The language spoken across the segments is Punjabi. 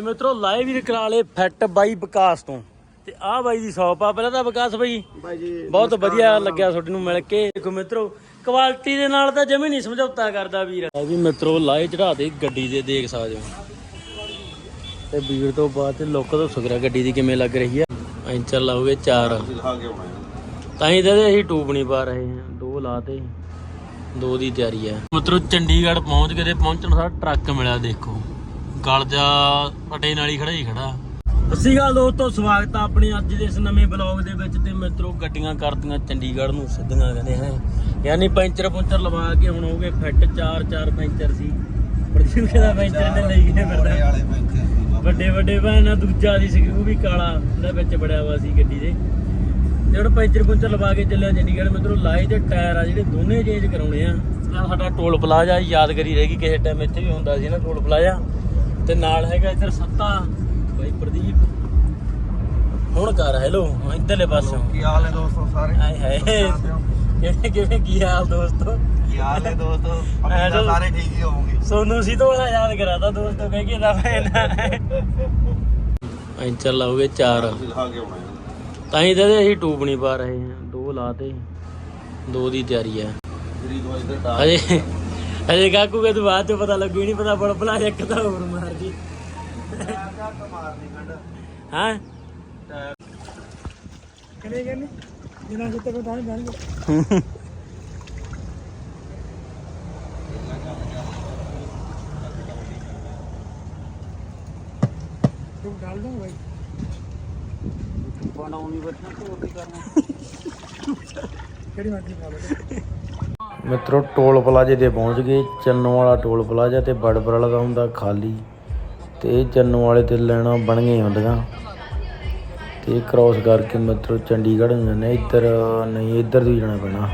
ਮਿੱਤਰੋ ਲਾਈਵ ਵੀ ਕਰਾ ਲੇ ਫਿੱਟ ਬਾਈ ਵਿਕਾਸ ਤੋਂ। ਤੇ ਆਹ ਬਾਈ ਦੀ ਸ਼ੌਪ ਆ ਪਹਿਲਾਂ ਤਾਂ ਵਿਕਾਸ ਬਾਈ। ਬਾਈ ਜੀ ਬਹੁਤ ਵਧੀਆ ਲੱਗਿਆ ਤੁਹਾਡੇ ਨੂੰ ਮਿਲ ਕੇ। ਦੇਖੋ ਮਿੱਤਰੋ ਕੁਆਲਿਟੀ ਦੇ ਨਾਲ ਤਾਂ ਜਮੇ ਨਹੀਂ ਸਮਝੌਤਾ ਕਰਦਾ ਵੀਰ। ਇਹ ਵੀ ਮਿੱਤਰੋ ਲਾਏ ਚੜਾ ਦੇ ਗੱਡੀ ਦੇ ਦੇਖ ਸਕਦੇ ਹੋ। ਤੇ ਵੀਰ ਤੋਂ ਬਾਅਦ ਤੇ ਲੋਕਾਂ ਤੋਂ ਸੁਗਰਾ ਗੱਡੀ ਦੀ ਕਿਵੇਂ ਲੱਗ ਰਹੀ ਆ। ਐਂਚਰ ਲਾਉਗੇ ਚਾਰ। ਕੇ ਤਾਂ ਹੀ ਤਾਂ ਅਸੀਂ ਟੂਬ ਨਹੀਂ ਪਾ ਰਹੇ ਹਾਂ। ਦੋ ਲਾਤੇ ਦੋ ਦੀ ਤਿਆਰੀ ਹੈ ਮਿੱਤਰੋ ਚੰਡੀਗੜ੍ਹ ਪਹੁੰਚ ਗਏ ਤੇ ਪਹੁੰਚਣ ਸਾਰ ਟਰੱਕ ਮਿਲਿਆ ਦੇਖੋ। ਗਲ ਜਾ ਪਟੇ ਨਾਲ ਹੀ ਖੜਾ ਹੀ ਖੜਾ। ਸਤਿ ਗੱਲ ਦੋਸਤੋ ਸਵਾਗਤ ਆ ਆਪਣੇ ਅੱਜ ਦੇ ਇਸ ਨਵੇਂ ਬਲੌਗ ਦੇ ਵਿੱਚ ਤੇ ਮਿੱਤਰੋ ਗੱਡੀਆਂ ਕਰਦੀਆਂ ਚੰਡੀਗੜ੍ਹ ਨੂੰ ਸਿੱਧੀਆਂ ਕਹਿੰਦੇ ਹੈ ਯਾਨੀ ਪੈਂਚਰ ਪੁੰਚਰ ਲਵਾ ਕੇ ਹੁਣ ਹੋ ਗਏ ਫਿੱਟ ਚਾਰ ਚਾਰ ਪੈਂਚਰ ਸੀ। ਪ੍ਰਦੀਪ ਦਾ ਪੈਂਚਰ ਨੇ ਲਈ ਗਏ ਫਿਰਦਾ? ਸੀ ਵੱਡੇ ਵੱਡੇ ਭੈਣਾ ਦੂਜਾ ਦੀ ਸਕਰੂ ਵੀ ਕਾਲਾ ਉਹਦੇ ਵਿੱਚ ਬੜਿਆ ਵਾ ਸੀ ਗੱਡੀ ਦੇ। ਤੇ ਹੁਣ ਪੈਂਚਰ ਪੁੰਚਰ ਲਵਾ ਕੇ ਚੱਲਿਆ ਚੰਡੀਗੜ੍ਹ। ਮਿੱਤਰੋ ਲਾਏ ਤੇ ਟਾਇਰ ਆ ਜਿਹੜੇ ਦੋਨੇ ਚੇਂਜ ਕਰਾਉਣੇ ਆ। ਨਾਲ ਸਾਡਾ ਟੋਲ ਪਲਾਜ਼ਾ ਯਾਦਗਰੀ ਰਹੇਗੀ ਕਿਸੇ ਟਾਈਮ ਇੱਥੇ ਵੀ ਹੁੰਦਾ ਸੀ ਨਾ ਟੋਲ ਪਲਾਜ਼ਾ। ਤੇ ਨਾਲ ਹੈਗਾ ਇੱਧਰ ਸੱਤਾ ਬਾਈ ਪ੍ਰਦੀਪ। ਹੁਣ ਕਰ ਹੈਲੋ ਇੱਧਰਲੇ ਪਾਸੋਂ ਕੀ ਹਾਲ ਹੈ ਦੋਸਤੋ ਸਾਰੇ? ਹਾਏ ਹਾਏ। ਕਿਵੇਂ ਕਿਵੇਂ ਕੀ ਹਾਲ ਦੋਸਤੋ? ਕੀ ਹਾਲ ਹੈ ਦੋਸਤੋ? ਆ ਸਾਰੇ ਠੀਕ ਹੀ ਹੋਵੋਗੇ। ਸੋਨੂੰ ਸੀ ਤੋਂ ਯਾਦ ਕਰਾਤਾ ਦੋਸਤੋ ਕਹਿ ਕੇ ਦਾ ਮੈਂ ਐਂਚਰ ਲਾਉਗੇ ਚਾਰ। ਤਾਂ ਹੀ ਤਾਂ ਅਸੀਂ ਟੂਬ ਨਹੀਂ ਪਾ ਰਹੇ ਹਾਂ ਦੋ ਲਾਤੇ ਦੋ ਦੀ ਤਿਆਰੀ ਹੈ। ਜਿਹੜੀ ਦੋ ਇੱਧਰ ਟਾਰ ਅਜੇ ਅਜੇ ਕਾਕੂ ਕੇ ਤੂੰ ਬਾਅਦ ਚ ਪਤਾ ਲੱਗੂ ਹੀ ਨਹੀਂ ਪਤਾ ਬੜ ਬਲਾ ਇੱਕ ਤਾਂ ਹੋਰ ਮਾਰ ਦੀ ਹਾਂ? ਕਿਹਨੇ ਕਹਿੰਦੇ ਜਿਨਾ ਜਿੱਤੇ ਕੋ ਤਾਂ ਜਾਣਗੇ ਤੂੰ ਡਾਲ ਦੋ ਭਾਈ ਬਣਾਉਣੀ ਬੱਚਾ ਤੋਂ ਕੀ ਕਰਨਾ? ਕਿਹੜੀ ਮਰਜ਼ੀ ਖਾ ਲਓ। ਮਿੱਤਰੋ, ਟੋਲ ਪਲਾਜ਼ੇ ਤੇ ਪਹੁੰਚ ਗਏ। ਚੰਨੋ ਵਾਲਾ ਟੋਲ ਪਲਾਜ਼ਾ ਤੇ ਬੜਬਰ ਵਾਲਾ ਹੁੰਦਾ ਖਾਲੀ। ਤੇ ਚੰਨੋ ਵਾਲੇ ਤੇ ਲੈਣਾ ਬਣ ਗਈਆਂ ਹੁੰਦੀਆਂ। ਤੇ ਕ੍ਰਾਸ ਕਰਕੇ ਮਿੱਤਰੋ, ਚੰਡੀਗੜ੍ਹ ਨੂੰ ਜਾਂਦੇ ਇੱਧਰ ਨਹੀਂ, ਇੱਧਰ ਦੀ ਜਾਣਾ ਪੈਣਾ।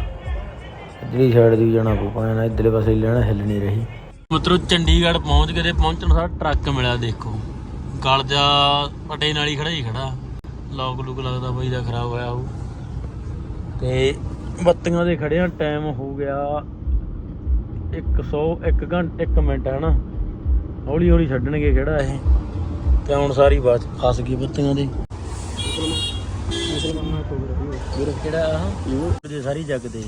ਇੱਧਰਲੀ ਸਾਈਡ ਦੀ ਜਾਣਾ ਪਊ ਪੈਣਾ ਇੱਧਰਲੇ ਪਾਸੇ ਲੈਣਾ, ਹਿੱਲ ਨਹੀਂ ਰਹੀ। ਮਿੱਤਰੋ, ਚੰਡੀਗੜ੍ਹ ਪਹੁੰਚ ਗਏ ਤੇ ਪਹੁੰਚਣ ਸਾਰ ਟਰੱਕ ਮਿਲਿਆ, ਦੇਖੋ। ਗਲ ਜਾ ਪਟੇ ਨਾਲ ਹੀ ਖੜਾ ਹੀ ਖੜਾ ਲੋਕ ਲੁਕ ਲੱਗਦਾ ਬਈ ਦਾ ਖਰਾਬ ਹੋਇਆ ਉਹ ਤੇ ਬੱਤੀਆਂ ਦੇ ਖੜਿਆ ਟਾਈਮ ਹੋ ਗਿਆ 101 ਘੰਟੇ 1 ਮਿੰਟ ਹੈ ਨਾ ਹੌਲੀ ਹੌਲੀ ਛੱਡਣਗੇ ਕਿਹੜਾ ਇਹ? ਤੇ ਹੁਣ ਸਾਰੀ ਬਾਤ ਫਸ ਗਈ ਬੱਤੀਆਂ ਦੇ। ਕਿਹੜਾ ਸਾਰੀ ਜੱਗ ਦੇ।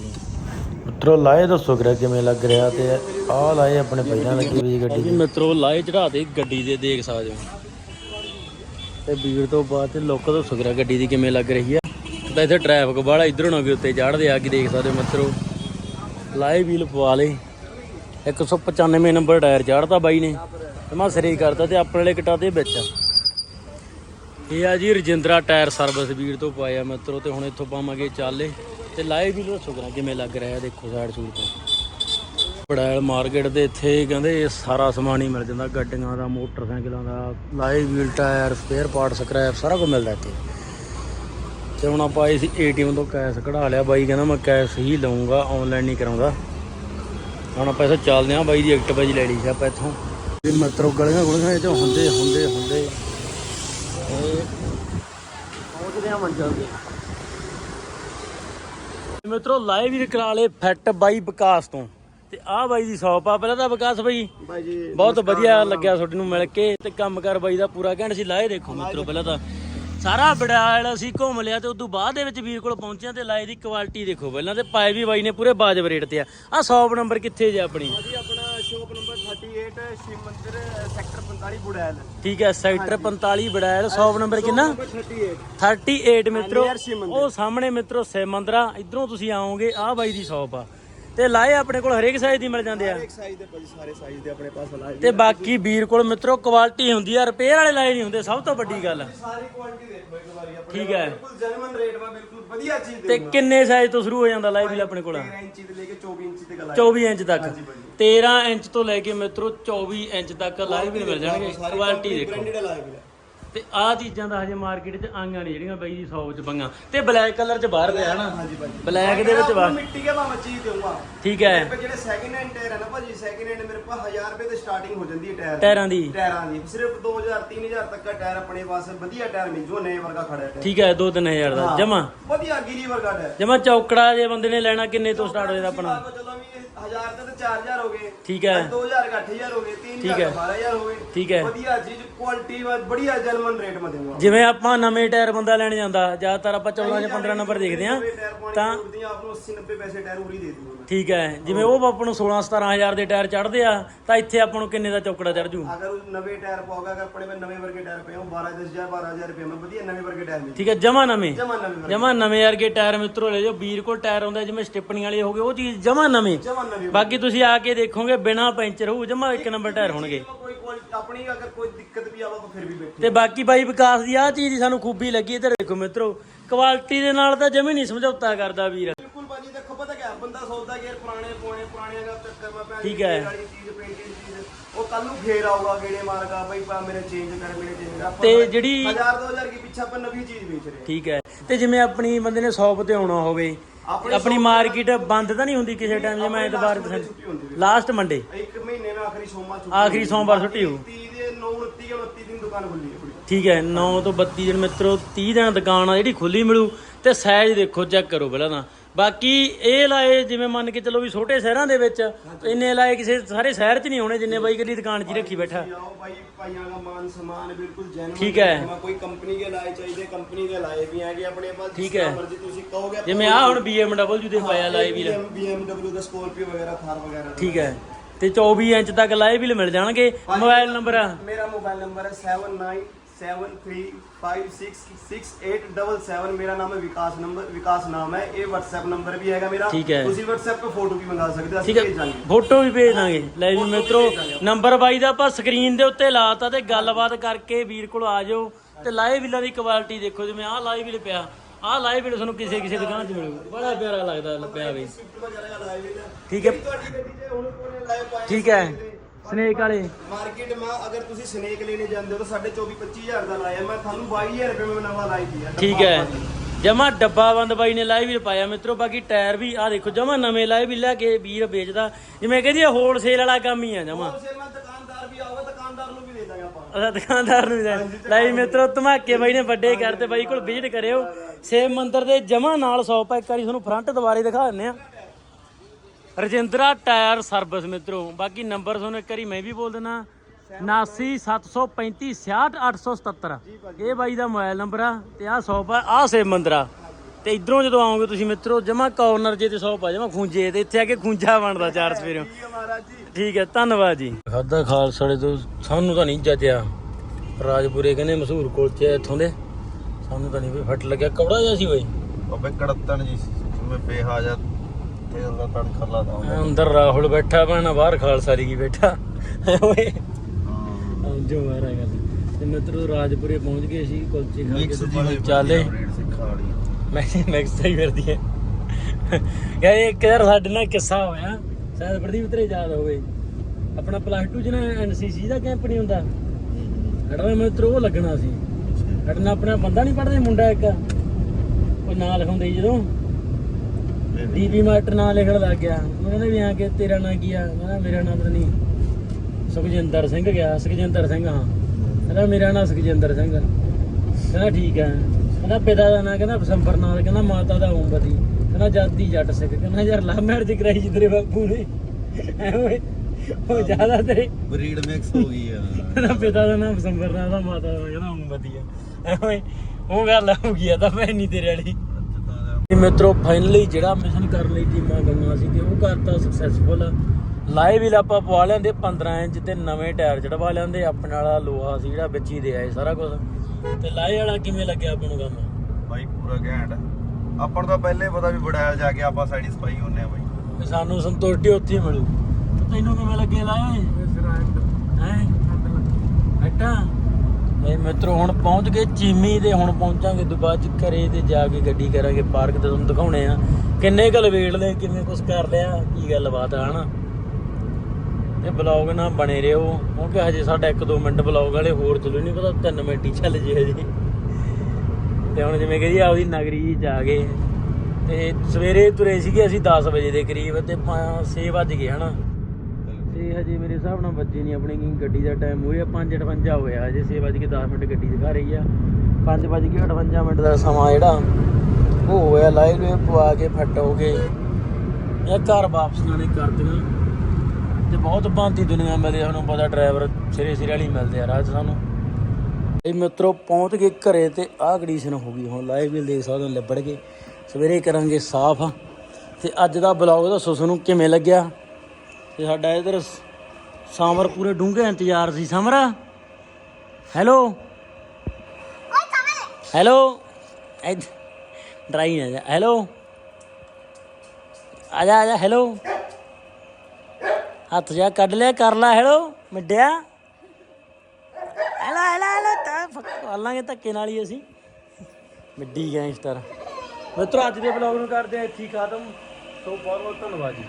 ਮਿੱਤਰੋ ਲਾਏ ਦੱਸੋ ਕਿਰਾ ਕਿਵੇਂ ਲੱਗ ਰਿਹਾ ਤੇ ਆਹ ਲਾਏ ਆਪਣੇ ਪਹਿਲਾਂ ਲੱਗੀ ਵੀ ਗੱਡੀ ਦੇ। ਮਿੱਤਰੋ ਲਾਏ ਚੜਾ ਦੇ ਗੱਡੀ ਦੇ ਦੇਖ ਸਕਦੇ ਹੋ। ਤੇ ਵੀਰ ਤੋਂ ਬਾਅਦ ਤੇ ਲੋਕਾਂ ਤੋਂ ਸੁਗਰਾ ਗੱਡੀ ਦੀ ਕਿਵੇਂ ਲੱਗ ਰਹੀ ਆ। ਤਾਂ ਇੱਥੇ ਟ੍ਰੈਫਿਕ ਵਾਲਾ ਇਧਰੋਂ ਨਾ ਕਿ ਉੱਤੇ ਚੜਦੇ ਆ ਕੇ ਦੇਖ ਸਕਦੇ ਹੋ ਮਿੱਤਰੋ। ਲਾਏ ਵੀਲ ਪਵਾ ਲੇ 195 ਨੰਬਰ ਟਾਇਰ ਚਾੜਤਾ ਬਾਈ ਨੇ ਤੇ ਮੈਂ ਸਰੀ ਕਰਤਾ ਤੇ ਆਪਣੇ ਵਾਲੇ ਕਟਾ ਦੇ ਵਿੱਚ। ਇਹ ਆ ਜੀ ਰਜਿੰਦਰਾ ਟਾਇਰ ਸਰਵਿਸ ਵੀਰ ਤੋਂ ਪਾਇਆ ਮਿੱਤਰੋ ਤੇ ਹੁਣ ਇੱਥੋਂ ਪਾਵਾਂਗੇ ਚਾਲੇ। ਤੇ ਲਾਏ ਵੀਲ ਦੱਸੋ ਕਰਾਂ ਕਿਵੇਂ ਲੱਗ ਰਿਹਾ ਦੇਖੋ ਸਾਈਡ ਸੂਟ ਤੋਂ। ਬੜੈਲ ਮਾਰਕੀਟ ਦੇ ਇੱਥੇ ਕਹਿੰਦੇ ਇਹ ਸਾਰਾ ਸਮਾਨ ਹੀ ਮਿਲ ਜਾਂਦਾ, ਗੱਡੀਆਂ ਦਾ, ਮੋਟਰਸਾਈਕਲਾਂ ਦਾ, ਲਾਏ wheel tyre spare part scrap ਸਾਰਾ ਕੁਝ ਮਿਲਦਾ ਇੱਥੇ। ਤੇ ਹੁਣ ਆਪਾਂ ਆਏ ਸੀ ਏਟੀਐਮ ਤੋਂ ਕੈਸ਼ ਕਢਾ ਲਿਆ। ਬਾਈ ਕਹਿੰਦਾ ਮੈਂ ਕੈਸ਼ ਹੀ ਲਵਾਂਗਾ ਆਨਲਾਈਨ ਨਹੀਂ ਕਰਾਉਂਦਾ। ਹੁਣ ਆਪਾਂ ਇੱਥੋਂ ਚੱਲਦੇ ਆਂ ਬਾਈ ਦੀ ਐਕਟਿਵਾ ਜੀ ਲੈ ਲਈ ਸੀ ਆਪਾਂ ਇੱਥੋਂ। ਵੀ ਮਤਰੋ ਗਲੀਆਂ ਗੁਲੀਆਂ ਇਹ ਚ ਹੁੰਦੇ ਹੁੰਦੇ ਹੁੰਦੇ। ਇਹ ਪਹੁੰਚਦੇ ਆ ਮੰਜ਼ਲ ਤੇ। ਮਿੱਤਰੋ ਲਾਈਵ ਵੀ ਕਰਾ ਲੇ ਫਿੱਟ ਬਾਈ ਵਿਕਾਸ ਤੋਂ। ਤੇ ਆਹ ਬਾਈ ਦੀ ਸ਼ੌਪ ਆ ਪਹਿਲਾਂ ਤਾਂ ਵਿਕਾਸ ਬਾਈ? ਬਾਈ ਜੀ ਬਹੁਤ ਵਧੀਆ ਲੱਗਿਆ ਤੁਹਾਡੇ ਨੂੰ ਮਿਲ ਕੇ ਤੇ ਕੰਮ ਕਰ ਬਾਈ ਦਾ ਪੂਰਾ ਘੈਂਟ ਸੀ। ਲਾਏ ਦੇਖੋ ਮਿੱਤਰੋ ਪਹਿਲਾਂ ਤਾਂ ਸਾਰਾ ਬੜਾਲ ਅਸੀਂ ਘੁੰਮ ਲਿਆ ਤੇ ਉਦੋਂ ਬਾਅਦ ਦੇ ਵਿੱਚ ਵੀਰ ਕੋਲ ਪਹੁੰਚਿਆ ਤੇ ਲਾਏ ਦੀ ਕੁਆਲਿਟੀ ਦੇਖੋ ਪਹਿਲਾਂ ਤੇ ਪਾਏ ਵੀ ਬਾਈ ਨੇ ਪੂਰੇ ਬਾਜਬ ਰੇਟ ਤੇ ਆ। ਆ 100 ਨੰਬਰ ਕਿੱਥੇ ਜੇ ਆਪਣੀ? ਜੀ ਆਪਣਾ ਸ਼ੋਪ ਨੰਬਰ 38 ਸ਼ਿਵ ਮੰਦਿਰ ਸੈਕਟਰ 45 ਬੁੜੈਲ। ਠੀਕ ਹੈ ਸੈਕਟਰ 45 ਬੜਾਲ 100 ਨੰਬਰ ਕਿੰਨਾ? ਨੰਬਰ 38 38 ਮਿੱਤਰੋ। ਉਹ ਸਾਹਮਣੇ ਮਿੱਤਰੋ ਸੇ ਮੰਦਰਾ ਇਧਰੋਂ ਤੁਸੀਂ ਆਓਗੇ ਆਹ ਬਾਈ ਦੀ ਸ਼ੌਪ ਆ। ਤੇ ਲਾਏ ਆਪਣੇ ਕੋਲ ਹਰੇਕ ਸਾਈਜ਼ ਦੀ ਮਿਲ ਜਾਂਦੇ ਆ। ਇੱਕ ਸਾਈਜ਼ ਦੇ ਭਾਜੀ ਸਾਰੇ ਸਾਈਜ਼ ਦੇ ਆਪਣੇ ਪਾਸ ਲਾਏ ਤੇ ਬਾਕੀ ਵੀਰ ਕੋਲ ਮਿੱਤਰੋ ਕੁਆਲਿਟੀ ਹੁੰਦੀ ਆ ਰਿਪੇਅਰ ਵਾਲੇ ਲਾਏ ਨਹੀਂ ਹੁੰਦੇ ਸਭ ਤੋਂ ਵੱਡੀ ਗੱਲ ਸਾਰੀ ਕੁਆਲਿਟੀ ਦੇਖੋ ਇੱਕ ਵਾਰੀ ਆਪਣੇ ਠੀਕ ਹੈ। ਬਿਲਕੁਲ ਜੈਨੂਇਨ ਰੇਟ ਵਾ ਬਿਲਕੁਲ ਵਧੀਆ ਚੀਜ਼ ਤੇ ਕਿੰਨੇ ਸਾਈਜ਼ ਤੋਂ ਸ਼ੁਰੂ ਹੋ ਜਾਂਦਾ ਲਾਈਵ ਵੀ ਆਪਣੇ ਕੋਲ? 13 ਇੰਚੀ ਤੋਂ ਲੈ ਕੇ 24 ਇੰਚੀ ਤੱਕ ਲਾਏ 24 ਇੰਚ ਤੱਕ। 13 ਇੰਚ ਤੋਂ ਲੈ ਕੇ ਮਿੱਤਰੋ 24 ਇੰਚ ਤੱਕ ਲਾਈਵ ਵੀ ਮਿਲ ਜਾਣਗੇ ਕੁਆਲਿਟੀ ਦੇਖੋ। ਬ੍ਰਾਂਡਡ ਲਾਏ ਵੀਰੇ ਤੇ ਆਹ ਚੀਜ਼ਾਂ ਦਾ ਹਜੇ ਮਾਰਕੀਟ 'ਚ ਆਈਆਂ ਨਹੀਂ ਜਿਹੜੀਆਂ ਬਾਈ ਦੀ 100 ਚ ਪੰਗਾ। ਤੇ ਬਲੈਕ ਕਲਰ 'ਚ ਬਾਹਰ ਪਿਆ ਹਨਾ? ਹਾਂਜੀ ਭਾਜੀ। ਬਲੈਕ ਦੇ ਵਿੱਚ ਬਾਹਰ ਮਿੱਟੀ ਕੇ ਭਾਵੇਂ ਚੀਜ਼ ਦੇਊਂਗਾ ਠੀਕ ਹੈ। ਜਿਹੜੇ ਸੈਕਿੰਡ ਹੈਂਡ ਟਾਇਰ ਹੈ ਨਾ ਭਾਜੀ ਸੈਕਿੰਡ ਹੈਂਡ ਮੇਰੇ ਕੋਲ 1000 ਰੁਪਏ ਤੋਂ ਸਟਾਰਟਿੰਗ ਹੋ ਜਾਂਦੀ ਹੈ ਟਾਇਰ ਦੀ। ਟਾਇਰਾਂ ਦੀ। ਟਾਇਰਾਂ ਦੀ ਸਿਰਫ 2000 3000 ਤੱਕ ਦਾ ਟਾਇਰ ਆਪਣੇ ਪਾਸ। ਵਧੀਆ ਟਾਇਰ ਮਿਲ ਜੋ ਨਵੇਂ ਵਰਗਾ ਖੜਾ ਟਾਇਰ। ਠੀਕ ਹੈ 2-3000 ਦਾ। ਹਾਂ, ਜਮਾ। ਵਧੀਆ ਗਿਰੀ ਵਰਗਾ ਟਾਇਰ ਜਮਾ ਚੌਕੜਾ ਜੇ ਬੰਦੇ ਨੇ ਲੈਣਾ ਕਿੰਨੇ ਤੋਂ ਸਟਾਰਟ ਹੋ ਜਾਂਦਾ ਆਪਣਾ? ਆਪਾਂ ਚਲੋ ਵੀ 1000 ਤੇ 4000 ਹੋ ਗਏ। ਠੀਕ ਹੈ। 2000 का 8000 ਹੋ ਗਏ 3000 ਠੀਕ ਹੈ। का 12000 ਹੋ ਗਏ। ਠੀਕ ਹੈ। ਵਧੀਆ ਚੀਜ਼ ਕੁਆਲਿਟੀ ਬੜੀਆ ਜਰਮਨ ਰੇਟ ਮੈਂ ਦੇਵਾਂਗਾ। ਜਿਵੇਂ ਆਪਾਂ ਨਵੇਂ ਟਾਇਰ ਬੰਦਾ ਲੈਣ ਜਾਂਦਾ ਜ਼ਿਆਦਾਤਰ ਆਪਾਂ 14 ਜਾਂ 15 ਨੰਬਰ ਦੇਖਦੇ ਆ ਤਾਂ ਆਪ ਨੂੰ 80 90 ਪੈਸੇ ਟਾਇਰ ਉਰੀ ਦੇ ਦੂੰਗਾ ਠੀਕ ਹੈ ਜਿਵੇਂ ਉਹ ਆਪਾਂ ਨੂੰ 16 17000 ਦੇ ਟਾਇਰ ਚੜਦੇ ਆ ਤਾਂ ਇੱਥੇ ਆਪਾਂ ਨੂੰ ਕਿੰਨੇ ਦਾ ਚੌਕੜਾ ਚੜ ਜੂ? ਅਗਰ ਉਹ ਨਵੇਂ ਟਾਇਰ ਪਾਓਗਾ ਅਗਰ ਆਪਣੇ ਕੋਲ ਨਵੇਂ ਵਰਗੇ ਟਾਇਰ ਪਏ ਹੋ 12 10000 12000 ਰੁਪਏ ਮੈਂ ਵਧੀਆ ਨਵੇਂ ਵਰਗੇ ਟਾਇਰ ਮਿਲ ਠੀਕ ਹੈ ਜਮਾ ਨਵੇਂ। ਜਮਾ ਨਵੇਂ ਜਮਾ ਨਵੇਂ ਵਰਗੇ ਟਾਇਰ ਮਿੱਤਰੋ ਲੈ ਜਾਓ ਵੀਰ ਕੋਲ ਟਾਇਰ ਆਉਂਦਾ ਜਿਵੇਂ ਸਟਿੱਪਣੀ ਵਾਲੇ ਹੋਗੇ ਉਹ ਚੀਜ਼ ਜਮਾ ਨਵੇਂ। ਜਮਾ ਬਾਕੀ ਤੁਸੀਂ ਆ ਕੇ ਦੇਖੋਗੇ ਬਿਨਾ ਪੈਂਚਰ ਹੋਊ ਜਮਾ ਇੱਕ ਨੰਬਰ ਟਾਇਰ ਹੋਣਗੇ। ਕੋਈ ਕੁਆਲਿਟੀ ਆਪਣੀ ਅਗਰ ਕੋਈ ਦਿੱਕਤ ਵੀ ਆਵਾ ਤਾਂ ਫਿਰ ਵੀ ਬੈਠੇ ਤੇ ਬਾਕੀ ਬਾਈ ਵਿਕਾਸ ਦੀ ਆ ਚੀਜ਼ ਦੀ ਸਾਨੂੰ ਖੂਬੀ ਲੱਗੀ ਇੱਧਰ ਦੇਖੋ ਮਿੱਤਰੋ ਕੁਆਲਿਟੀ ਦੇ ਨਾਲ ਤਾਂ ਜਮੇ ਨਹੀਂ ਸਮਝੌਤਾ ਕਰਦਾ ਵੀਰ। ਬਿਲਕੁਲ ਬਾਜੀ ਦੇਖੋ ਪਤਾ ਕਿਆ ਬੰਦਾ ਸੌਦਾ ਗੇਰ ਪੁਰਾਣੇ ਪੁਰਾਣੇ ਪੁਰਾਣੇ ਦਾ ਚੱਕਰ ਮੈਂ ਭੈਣ ਠੀਕ ਹੈ। ਵਾਲੀ ਚੀਜ਼ ਪੇਂਟਿੰਗ ਚੀਜ਼ ਉਹ ਕੱਲ ਨੂੰ ਫੇਰ ਆਊਗਾ ਗੇੜੇ ਮਾਰਗਾ ਬਈ ਪਾ ਮੇਰੇ ਚੇਂਜ ਕਰ ਮੇਰੇ ਚੇਂਜ ਕਰ। ਤੇ ਜਿਹੜੀ- 1000 2000 ਕੇ ਪਿੱਛੇ ਆਪਾਂ ਨਵੀਂ ਚੀਜ਼ ਵੇਚ ਰਹੇ ਹਾਂ। ਠੀਕ ਹੈ। ਤੇ ਜਿਵੇਂ ਆਪਣੀ ਬੰਦੇ ਨੇ ਸ਼ੌਪ ਤੇ ਆਉਣਾ ਹੋਵੇ ਆਪਣੀ ਮਾਰਕੀਟ ਬੰਦ ਤਾਂ ਨਹੀਂ ਹੁੰਦੀ ਕਿਸੇ ਟਾਈਮ ਜੇ ਮੈਂ ਐਤਵਾਰ ਹੈ ਲਾਸਟ ਮੰਡੇ ਇੱਕ ਮਹੀਨੇ ਵਿੱਚ ਆਖਰੀ ਸੋਮਵਾਰ ਛੁੱਟੀ ਆਖਰੀ ਸੋਮਵਾਰ ਛੁੱਟੀ ਹੋਊ। 30 ਦੇ 9 29 29 ਦਿਨ ਦੁਕਾਨ ਖੁੱਲੀ ਹੈ ਠੀਕ ਹੈ 9 ਤੋਂ 32 ਦਿਨ ਮਿੱਤਰੋ 30 ਦਿਨ ਦੁਕਾਨ ਆ ਜਿਹੜੀ ਖੁੱਲੀ ਮਿਲੂ ਤੇ ਸਾਈਜ਼ ਦੇਖੋ ਚੈੱਕ ਕਰੋ ਪਹਿਲਾਂ ਤਾਂ। ਬਾਕੀ ਇਹ ਲਾਏ ਜਿਵੇਂ ਮੰਨ ਕੇ ਚੱਲੋ ਵੀ ਛੋਟੇ ਸ਼ਹਿਰਾਂ ਦੇ ਵਿੱਚ ਇੰਨੇ ਲਾਏ ਕਿਸੇ ਸਾਰੇ ਸ਼ਹਿਰ 'ਚ ਨਹੀਂ ਹੋਣੇ ਜਿੰਨੇ ਬਾਈ ਕਦੀ ਦੁਕਾਨ 'ਚ ਰੱਖੀ ਬੈਠਾ। ਠੀਕ ਹੈ। ਠੀਕ ਹੈ। ਜਿਵੇਂ ਆ ਹੁਣ BMW ਦੇ ਪਾਇਆ ਲਾਏ ਵੀਰ। BMW ਦਾ ਸਕੋਰਪੀਓ ਵਗੈਰਾ ਥਾਰ ਵਗੈਰਾ ਠੀਕ ਹੈ। ਤੇ 24 ਇੰਚ ਤੱਕ ਲਾਏ ਵੀ ਮਿਲ ਜਾਣਗੇ। ਮੋਬਾਈਲ ਨੰਬਰ ਮੇਰਾ ਮੋਬਾਈਲ ਨੰਬਰ ਹੈ 79 7973566877 ਮੇਰਾ ਨਾਮ ਹੈ ਵਿਕਾਸ ਨੰਬਰ ਵਿਕਾਸ ਨਾਮ ਹੈ ਇਹ WhatsApp ਨੰਬਰ ਵੀ ਹੈਗਾ ਮੇਰਾ ਠੀਕ ਹੈ। ਤੁਸੀਂ WhatsApp ਤੇ ਫੋਟੋ ਵੀ ਮੰਗਾ ਸਕਦੇ ਹੋ ਅਸੀਂ ਠੀਕ ਹੈ ਭੇਜਾਂਗੇ ਫੋਟੋ ਵੀ ਭੇਜ ਦਾਂਗੇ ਲੈ ਵੀ ਮਿੱਤਰੋ ਨੰਬਰ ਬਾਈ ਦਾ ਆਪਾਂ ਸਕਰੀਨ ਦੇ ਉੱਤੇ ਲਾਤਾ ਤੇ ਗੱਲਬਾਤ ਕਰਕੇ ਵੀਰ ਕੋਲ ਆ ਜਾਓ ਤੇ ਲਾਏ ਵੀਲਾਂ ਦੀ ਕੁਆਲਿਟੀ ਦੇਖੋ ਜਿਵੇਂ ਆਹ ਲਾਏ ਵੀਲ ਪਿਆ ਆਹ ਲਾਏ ਵੀਲ ਤੁਹਾਨੂੰ ਕਿਸੇ ਕਿਸੇ ਦੁਕਾਨ 'ਚ ਮਿਲੂ ਬੜਾ ਪਿਆਰਾ ਲੱਗਦਾ ਲੱਭਿਆ ਠੀਕ ਹੈ ਪਾਏ ਠੀਕ ਹੈ ਸਨੇਕ ਵਾਲੇ। ਮਾਰਕੀਟ ਮਾ ਅਗਰ ਤੁਸੀਂ ਸਨੇਕ ਲੈਣੇ ਜਾਂਦੇ ਹੋ ਤਾਂ ਸਾਡੇ 24 25000 ਦਾ ਲਾਇਆ। ਮੈਂ ਤੁਹਾਨੂੰ 22000 ਰੁਪਏ ਮੈਂ ਨਵਾਂ ਲਾਈ ਦਿਆ ਠੀਕ ਹੈ। ਜਮਾ ਡੱਬਾ ਬੰਦ ਬਾਈ ਨੇ ਲਾਏ ਵੀਲ ਪਾਇਆ ਮਿੱਤਰੋ ਬਾਕੀ ਟਾਇਰ ਵੀ ਆ ਦੇਖੋ ਜਮਾ ਨਵੇਂ ਲਾਏ ਵੀ ਲੈ ਕੇ ਵੀਰ ਵੇਚਦਾ। ਜਿਵੇਂ ਕਹਿੰਦੀ ਹੋਲਸੇਲ ਵਾਲਾ ਕੰਮ ਹੀ ਆ ਜਮਾ। ਉਸੇ ਮੈਂ ਦੁਕਾਨਦਾਰ ਵੀ ਆਊਗਾ ਦੁਕਾਨਦਾਰ ਨੂੰ ਵੀ ਦੇ ਦਾਂਗੇ ਆਪਾਂ। ਉਹਦਾ ਦੁਕਾਨਦਾਰ ਨੂੰ ਵੀ ਲੈ ਵੀ ਮਿੱਤਰੋ ਧਮਾਕੇ ਬਾਈ ਨੇ ਵੱਡੇ ਕਰਤੇ ਬਾਈ ਕੋਲ ਵਿਜ਼ਿਟ ਕਰਿਓ। ਸੇਵ ਮੰਦਰ ਦੇ ਜਮਾ ਨਾਲ ਸ਼ੌਪ ਆ। ਇੱਕ ਵਾਰੀ ਤੁਹਾਨੂੰ ਫਰੰਟ ਦੁਬਾਰੇ ਦਿਖਾ ਦਿੰਨੇ ਆ। ਰਜਿੰਦਰਾ ਟਾਇਰ ਸਰਵਿਸ ਮਿੱਤਰੋ ਬਾਕੀ ਨੰਬਰ ਤੁਹਾਨੂੰ ਇੱਕ ਵਾਰੀ ਮੈਂ ਵੀ ਬੋਲ ਦਿੰਦਾ। 7975566877 ਇਹ ਬਾਈ ਦਾ ਮੋਬਾਈਲ ਨੰਬਰ ਆ ਤੇ ਆਹ ਸ਼ੌਪ ਆ ਆਹ ਸੇਵ ਮੰਦਰ ਆ। ਤੇ ਇਧਰੋਂ ਜਦੋਂ ਆਓਗੇ ਤੁਸੀਂ ਮਿੱਤਰੋ ਜਮਾ ਕਾਰਨਰ ਜੇ ਤੇ ਸ਼ੌਪ ਆ ਜਮਾ ਖੂੰਜੇ ਤੇ ਇੱਥੇ ਆ ਕੇ ਖੂੰਜਾ ਬਣਦਾ ਚਾਰ ਸਵੇਰੋਂ। ਠੀਕ ਹੈ ਧੰਨਵਾਦ ਜੀ। ਖਾਦਾ ਖਾਲਸਾੜੇ ਤੋਂ ਸਾਨੂੰ ਤਾਂ ਨਹੀਂ ਜੱਜਿਆ। ਰਾਜਪੁਰੇ ਕਹਿੰਦੇ ਮਸ਼ਹੂਰ ਕੁਲਚੇ ਆ ਇੱਥੋਂ ਦੇ। ਸਾਨੂੰ ਤਾਂ ਨਹੀਂ ਵੀ ਫਟ ਲੱਗਿਆ। ਕੌੜਾ ਜਿਹਾ ਸੀ ਓਏ ਅਬੇ ਕੜਤਨ ਜੀ ਮੈਂ ਬੇਹਾਜਾ ਤੇਲ ਦਾ ਤੜਕਾ ਲਾਦਾ ਅੰਦਰ ਰਾਹੁਲ ਬੈਠਾ ਪੈਣਾ ਬਾਹਰ ਖਾਲਸਾਰੀ ਕੀ ਬੈਠਾ। ਓਏ। ਹਾਂ। ਜੋ ਮਾਰਾ ਗੱਲ ਤੇ ਮਿੱਤਰੋ ਰਾਜਪੁਰੇ ਪਹੁੰਚ ਗਏ ਸੀ ਕੁਲਚੇ ਖਾ ਕੇ ਮਿਕਸ ਤੇ ਜੀ ਪਾਣੀ ਚਾਲੇ ਸਿਖਾ ਲਈ ਮੈਂ ਮਿਕਸ ਹੀ ਕਰਦੀ ਹੈ ਯਾਰ ਇੱਕ ਯਾਰ ਸਾਡੇ ਨਾਲ ਕਿੱਸਾ ਹੋਇਆ। ਸ਼ਾਇਦ ਪ੍ਰਦੀਪ ਤੇਰੇ ਯਾਦ ਹੋਵੇ। ਆਪਣਾ ਪਲੱਸ 2 ਚ ਨਾ ਐਨਸੀਸੀ ਦਾ ਕੈਂਪ ਨਹੀਂ ਹੁੰਦਾ? ਸਾਡਾ ਮਿੱਤਰੋ ਉਹ ਲੱਗਣਾ ਸੀ। ਸਾਡੇ ਆਪਣਾ ਬੰਦਾ ਨਹੀਂ ਪੜਦੇ ਮੁੰਡਾ ਇੱਕ। ਉਹ ਨਾਂ ਲਿਖਾਉਂਦੇ ਜਦੋਂ। ਡੀਪੀ ਮਾਸਟਰ ਨਾਂ ਲਿਖਣ ਲੱਗ ਗਿਆ। ਉਹ ਕਹਿੰਦਾ ਵੀ ਆ ਕੇ ਤੇਰਾ ਨਾਂ ਕੀ ਆ? ਮੈਂ ਕਿਹਾ ਮੇਰਾ ਨਾਂ ਪਤਾ ਨਹੀਂ। ਸੁਖਜਿੰਦਰ ਸਿੰਘ ਗਿਆ। ਸੁਖਜਿੰਦਰ ਸਿੰਘ ਹਾਂ। ਕਹਿੰਦਾ ਮੇਰਾ ਨਾਂ ਸੁਖਜਿੰਦਰ ਸਿੰਘ ਕਹਿੰਦਾ ਠੀਕ ਹੈ ਕਹਿੰਦਾ ਪਿਤਾ ਦਾ ਨਾਂ ਕਹਿੰਦਾ ਬਸੰਬਰ ਨਾਲ ਕਹਿੰਦਾ ਮਾਤਾ ਦਾ ਓਮਵਤੀ। ਕਹਿੰਦਾ ਜਾਤੀ ਜੱਟ ਸਿੱਖ। ਕਹਿੰਦਾ ਯਾਰ ਲਵ ਮੈਰਿਜ ਕਰਾਈ ਜੀ ਤੇਰੇ ਬਾਪੂ ਨੇ। ਐਵੇਂ ਉਹ ਜ਼ਿਆਦਾ ਤੇਰੇ ਬਰੀਡ ਮਿਕਸ ਹੋ ਗਈ ਆ। ਕਹਿੰਦਾ ਪਿਤਾ ਦਾ ਨਾਮ ਬਸੰਬਰ ਨਾਲ ਦਾ ਮਾਤਾ ਦਾ ਕਹਿੰਦਾ ਓਮਵਤੀ ਆ। ਐਵੇਂ ਉਹ ਗੱਲ ਹੋ ਗਈ ਆ ਤਾਂ ਭੈਣੀ ਤੇਰੇ ਵਾਲੀ। ਮਿੱਤਰੋ ਫਾਈਨਲੀ ਜਿਹੜਾ ਮਿਸ਼ਨ ਕਰਨ ਲਈ ਟੀਮਾਂ ਗਈਆਂ ਸੀ ਕਿ ਉਹ ਕਰਤਾ ਸਕਸੈਸਫੁਲ ਲਾਏ ਵੀ ਆਪਾਂ ਪਵਾ ਲਿਆਂਦੇ 15 ਇੰਚ ਤੇ ਨਵੇਂ ਟਾਇਰ ਚੜਵਾ ਲਿਆਂਦੇ ਆਪਣੇ ਵਾਲਾ ਲੋਹਾ ਸੀ ਜਿਹੜਾ ਵਿੱਚ ਹੀ ਦੇ ਆਏ ਸਾਰਾ ਕੁਝ ਤੇ ਲਾਏ ਵਾਲਾ ਕਿਵੇਂ ਲੱਗਿਆ ਆਪਾਂ ਨੂੰ ਕੰਮ? ਬਾਈ ਪੂਰਾ ਘੈਂਟ। ਆਪਾਂ ਨੂੰ ਤਾਂ ਪਹਿਲੇ ਪਤਾ ਵੀ ਬੜਾਇਲ ਜਾ ਕੇ ਆਪਾਂ ਸੈਟੀਸਫਾਈ ਹੁੰਨੇ ਆ ਬਾਈ। ਸਾਨੂੰ ਸੰਤੁਸ਼ਟੀ ਉੱਥੇ ਹੀ ਮਿਲੂ। ਤੇ ਤੈਨੂੰ ਕਿਵੇਂ ਲੱਗੇ ਲਾਏ? ਹੈ? ਅੱਟਾ ਇਹ ਮਿੱਤਰੋ, ਹੁਣ ਪਹੁੰਚ ਗਏ ਚੀਮੀ ਦੇ, ਹੁਣ ਪਹੁੰਚਾਂਗੇ ਦੁਬਾਰਾ ਚ ਘਰੇ ਤੇ ਜਾ ਕੇ ਗੱਡੀ ਕਰਾਂਗੇ, ਪਾਰਕ ਤੇ ਤੁਹਾਨੂੰ ਦਿਖਾਉਣੇ ਆ। ਕਿੰਨੇ ਕੁ ਲਵੇੜ ਲਏ ਕਿਵੇਂ ਕੁਝ ਕਰ ਲਿਆ, ਕੀ ਗੱਲਬਾਤ ਆ, ਹਨਾ? ਤੇ ਬਲੌਗ ਨਾ ਬਣੇ ਰਹੋ, ਕਿਉਂਕਿ ਹਜੇ ਸਾਡਾ 1-2 ਮਿੰਟ ਬਲੌਗ ਵਾਲੇ ਹੋਰ ਚੱਲੂ ਨਹੀਂ ਪਤਾ 3 ਮਿੰਟ ਹੀ ਚੱਲ ਜੇ ਹਜੇ। ਤੇ ਹੁਣ ਜਿਵੇਂ ਕਹੀ, ਆਪਦੀ ਨਗਰੀ ਜਾ ਗਏ। ਤੇ ਸਵੇਰੇ ਤੁਰੇ ਸੀਗੇ ਅਸੀਂ 10 ਵਜੇ ਦੇ ਕਰੀਬ, ਤੇ 6 ਵੱਜ ਗਏ, ਹਨਾ? ਤੇ ਹਜੇ ਮੇਰੇ ਹਿਸਾਬ ਨਾਲ ਵੱਜੇ ਨਹੀਂ ਆਪਣੀ ਕੀ ਗੱਡੀ ਦਾ ਟਾਈਮ ਹੋਇਆ 5:58 ਹੋਇਆ, ਹਜੇ 6 ਵੱਜ ਕੇ 10 ਮਿੰਟ ਗੱਡੀ ਦਿਖਾ ਰਹੀ ਆ। 5 ਵੱਜ ਕੇ 58 ਮਿੰਟ ਦਾ ਸਮਾਂ ਜਿਹੜਾ, ਉਹ ਹੋਇਆ ਲਾਈਵ ਵੇ ਪਵਾ ਕੇ ਫੱਟ ਹੋ ਗਏ। ਇਹ ਘਰ ਵਾਪਸੀਆਂ ਨੇ ਕਰਦੀਆਂ ਤੇ ਬਹੁਤ ਭਾਂਤੀ ਦੁਨੀਆ ਮਿਲਦੀ ਸਾਨੂੰ ਪਤਾ ਡਰਾਈਵਰ ਸਿਰੇ ਸਿਰੇ ਵਾਲੀ ਮਿਲਦੇ ਆ ਰਾਹ ਸਾਨੂੰ। ਇਹ ਮਿੱਤਰੋ, ਪਹੁੰਚ ਗਏ ਘਰੇ ਤੇ ਆਹ ਕੰਡੀਸ਼ਨ ਹੋ ਗਈ, ਹੁਣ ਲਾਈਵ ਵੀ ਦੇਖ ਸਕਦੇ ਹੋ ਲੱਭੜ ਗਏ। ਸਵੇਰੇ ਕਰਾਂਗੇ ਸਾਫ਼। ਤੇ ਅੱਜ ਦਾ ਬਲੌਗ ਦੱਸੋ, ਤੁਹਾਨੂੰ ਕਿਵੇਂ ਲੱਗਿਆ? ਤੇ ਸਾਡਾ ਇਧਰ ਸਾਮਰ ਪੂਰੇ ਡੂੰਘੇ ਇੰਤਜ਼ਾਰ ਸੀ। ਸਮਰ ਹੈਲੋ? ਹੈਲੋ? ਡਰਾਈ ਨਾ ਜਾ। ਹੈਲੋ? ਆ ਜਾ ਆ ਜਾ ਹੈਲੋ? ਹੱਥ ਜਾ ਕੱਢ ਲਿਆ ਕਰ ਲੈ ਹੈਲੋ? ਮਿੱਡਿਆ? ਹੈਲੋ ਹੈਲੋ ਹੈਲੋ ਤਾਂ ਫਕ ਲਾਂਗੇ ਧੱਕੇ ਨਾਲ ਹੀ ਅਸੀਂ। ਮਿੱਡੀ ਗੈਂਗਸਟਰ। ਮਿੱਤਰੋ ਅੱਜ ਦੇ ਬਲੌਗ ਨੂੰ ਕਰਦੇ ਆ ਇੱਥੇ ਖਤਮ। ਸੋ ਬਹੁਤ ਬਹੁਤ ਧੰਨਵਾਦ ਜੀ।